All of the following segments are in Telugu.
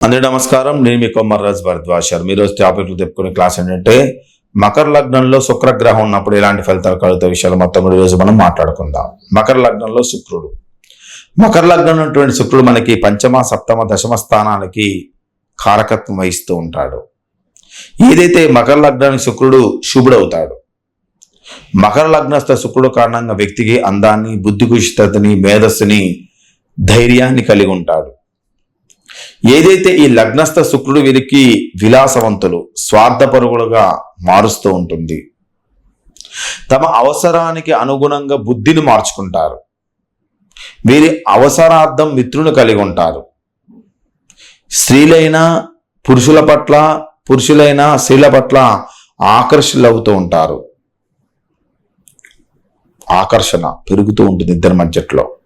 అందరి నమస్కారం. నేను మీ కొమ్మర్రాజ్ భరద్వాజర్. రోజు టాపిక్లు చెప్పుకునే క్లాస్ ఏంటంటే మకర లగ్నంలో శుక్రగ్రహం ఉన్నప్పుడు ఎలాంటి ఫలితాలు కలుగుతాయి విషయాలు మొత్తం కూడా ఈరోజు మనం మాట్లాడుకుందాం. మకర లగ్నంలో శుక్రుడు. మకర లగ్నం ఉన్నటువంటి శుక్రుడు మనకి పంచమ సప్తమ దశమ స్థానాలకి కారకత్వం వహిస్తూ ఉంటాడు. ఏదైతే మకర లగ్నానికి శుక్రుడు శుభుడవుతాడు మకర లగ్నస్థ శుక్రుడు కారణంగా వ్యక్తికి అందాన్ని బుద్ధి కుశితని మేధస్సుని ధైర్యాన్ని కలిగి ఉంటాడు. ఏదైతే ఈ లగ్నస్థ శుక్రుడు వీరికి విలాసవంతులు స్వార్థపరుగులుగా మారుస్తూ ఉంటుంది తమ అవసరానికి అనుగుణంగా బుద్ధిని మార్చుకుంటారు. వీరి అవసరార్థం మిత్రులు కలిగి ఉంటారు. స్త్రీలైన పురుషుల పట్ల పురుషులైన స్త్రీల పట్ల ఆకర్షణలవుతూ ఉంటారు. ఆకర్షణ పెరుగుతూ ఉంటుంది ఇద్దరి మధ్యలో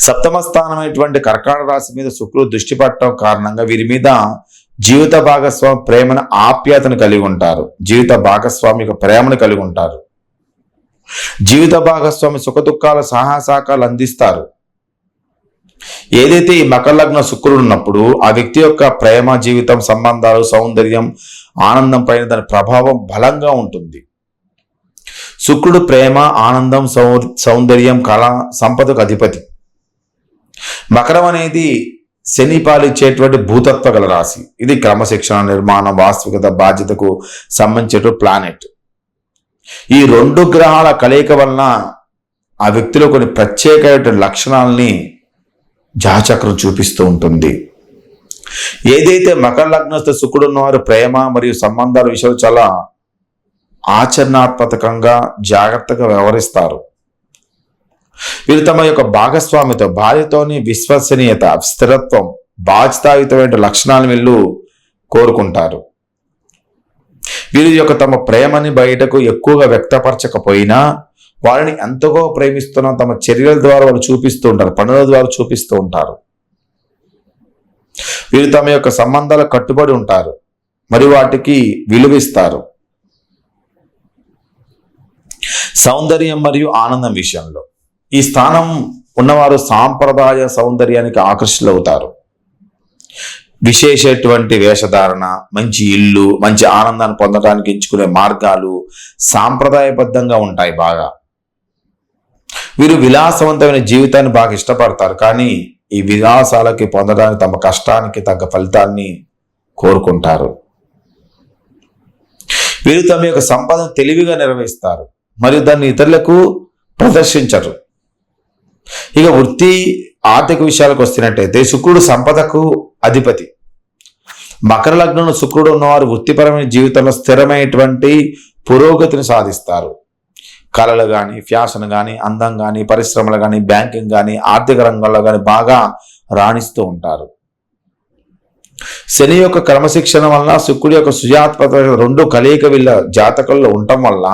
సప్తమ స్థానమైనటువంటి కర్కాటక రాశి మీద శుక్రుడు దృష్టి పట్టడం కారణంగా వీరి మీద జీవిత భాగస్వామి ప్రేమను ఆప్యాతను కలిగి ఉంటారు. జీవిత భాగస్వామి యొక్క ప్రేమను కలిగి ఉంటారు. జీవిత భాగస్వామి సుఖ దుఃఖాల అందిస్తారు. ఏదైతే ఈ మకర లగ్న శుక్రుడు ఉన్నప్పుడు ఆ వ్యక్తి యొక్క ప్రేమ జీవితం సంబంధాలు సౌందర్యం ఆనందం పైన దాని ప్రభావం బలంగా ఉంటుంది. శుక్రుడు ప్రేమ ఆనందం సౌ సౌందర్యం కళ సంపదకు అధిపతి. మకరం అనేది శని పాలిచ్చేటువంటి భూతత్వ గల రాశి. ఇది క్రమశిక్షణ నిర్మాణం వాస్తవికత బాధ్యతకు సంబంధించిన ప్లానెట్ ఈ రెండు గ్రహాల కలయిక వలన ఆ వ్యక్తిలో కొన్ని ప్రత్యేకమైన లక్షణాలని జాచక్రం చూపిస్తూ ఉంటుంది. ఏదైతే మకర లగ్నస్థ శుక్రుడు ఉన్నవారు ప్రేమ మరియు సంబంధాల విషయంలో చాలా ఆచరణాత్మకంగా జాగ్రత్తగా వ్యవహరిస్తారు. వీరు తమ యొక్క భాగస్వామితో భార్యతోని విశ్వసనీయత స్థిరత్వం బాధ్యతాయుతమైన లక్షణాలను వీళ్ళు కోరుకుంటారు. వీరి యొక్క తమ ప్రేమని బయటకు ఎక్కువగా వ్యక్తపరచకపోయినా వారిని ఎంతగో ప్రేమిస్తున్న తమ చర్యల ద్వారా వాళ్ళు చూపిస్తూ ఉంటారు పనుల ద్వారా చూపిస్తూ ఉంటారు. వీరు తమ యొక్క సంబంధాల కట్టుబడి ఉంటారు మరి వాటికి విలువిస్తారు. సౌందర్యం మరియు ఆనందం విషయంలో. ఈ స్థానం ఉన్నవారు సాంప్రదాయ సౌందర్యానికి ఆకర్షితులవుతారు. విశేషటువంటి వేషధారణ మంచి ఇల్లు మంచి ఆనందాన్ని పొందడానికి ఎంచుకునే మార్గాలు సాంప్రదాయబద్ధంగా ఉంటాయి బాగా. వీరు విలాసవంతమైన జీవితాన్ని బాగా ఇష్టపడతారు. కానీ ఈ విలాసాలకి పొందడానికి తమ కష్టానికి తగ్గ ఫలితాన్ని కోరుకుంటారు. వీరు తమ యొక్క సంపదను తెలివిగా నిర్వహిస్తారు. మరియు దాన్ని ఇతరులకు ప్రదర్శించరు. ఇక వృత్తి ఆర్థిక విషయాలకు వస్తున్నట్టయితే శుక్రుడు సంపదకు అధిపతి. మకర లగ్నంలో శుక్రుడు ఉన్నవారు వృత్తిపరమైన జీవితంలో స్థిరమైనటువంటి పురోగతిని సాధిస్తారు. కళలు కానీ ఫ్యాషన్ కానీ అందం కానీ పరిశ్రమలు కానీ బ్యాంకింగ్ కానీ ఆర్థిక రంగంలో కానీ బాగా రాణిస్తూ ఉంటారు. శని యొక్క క్రమశిక్షణ వలన శుక్రుడి యొక్క సుజాత్మక రెండు కలయిక వీళ్ళ జాతకంలో ఉండటం వల్ల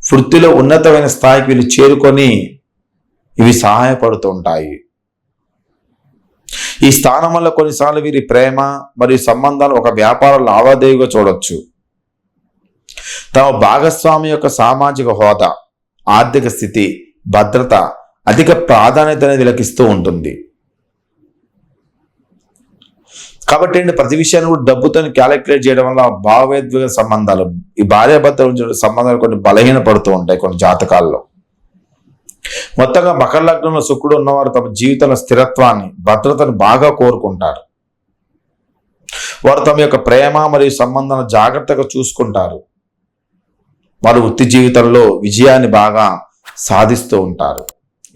వృత్తిలో ఉన్నతమైన స్థాయికి వీళ్ళు చేరుకొని ఇవి సహాయపడుతూ ఉంటాయి ఈ స్థానం వల్ల కొన్నిసార్లు వీరి ప్రేమ మరియు సంబంధాలు ఒక వ్యాపార లావాదేవీగా చూడొచ్చు. తమ భాగస్వామి యొక్క సామాజిక హోదా ఆర్థిక స్థితి భద్రత అధిక ప్రాధాన్యత అనేది ఉంటుంది. కాబట్టి అండి ప్రతి విషయాన్ని కూడా డబ్బుతో క్యాలిక్యులేట్ చేయడం వల్ల భావోద్వేగ సంబంధాలు ఈ భార్యాభర్తల సంబంధాలు కొన్ని బలహీన పడుతూ ఉంటాయి కొన్ని జాతకాల్లో. మొత్తంగా మకర లగ్నంలో శుక్రుడు ఉన్నవారు తమ జీవితంలో స్థిరత్వాన్ని భద్రతను బాగా కోరుకుంటారు. వారు తమ యొక్క ప్రేమ మరియు సంబంధాలను జాగ్రత్తగా చూసుకుంటారు. వారు వృత్తి జీవితంలో విజయాన్ని బాగా సాధిస్తూ ఉంటారు.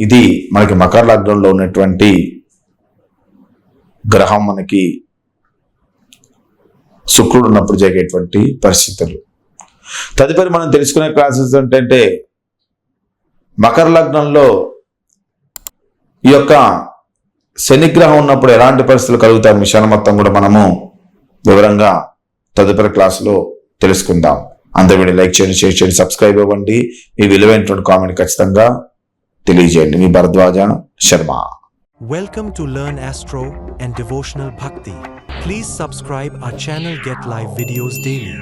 ఇది మనకి మకర లగ్నంలో ఉన్నటువంటి గ్రహం మనకి శుక్రుడు ఉన్నప్పుడు జరిగేటువంటి పరిస్థితులు. తదుపరి మనం తెలుసుకునే క్లాసెస్ ఏంటంటే మకర లగ్నంలో ఈ యొక్క శనిగ్రహం ఉన్నప్పుడు ఎలాంటి పరిస్థితులు కలుగుతాయి? మిషన్ మొత్తం కూడా మనము వివరంగా తదుపరి క్లాసులో తెలుసుకుందాం. అందరూ వీడియో లైక్ చేయండి షేర్ చేయండి సబ్స్క్రైబ్ ఇవ్వండి మీ విలువైనటువంటి కామెంట్ ఖచ్చితంగా తెలియజేయండి. మీ Bharadwaja Sharma. Welcome to Learn astro and devotional Bhakti please subscribe our channel get Live videos daily.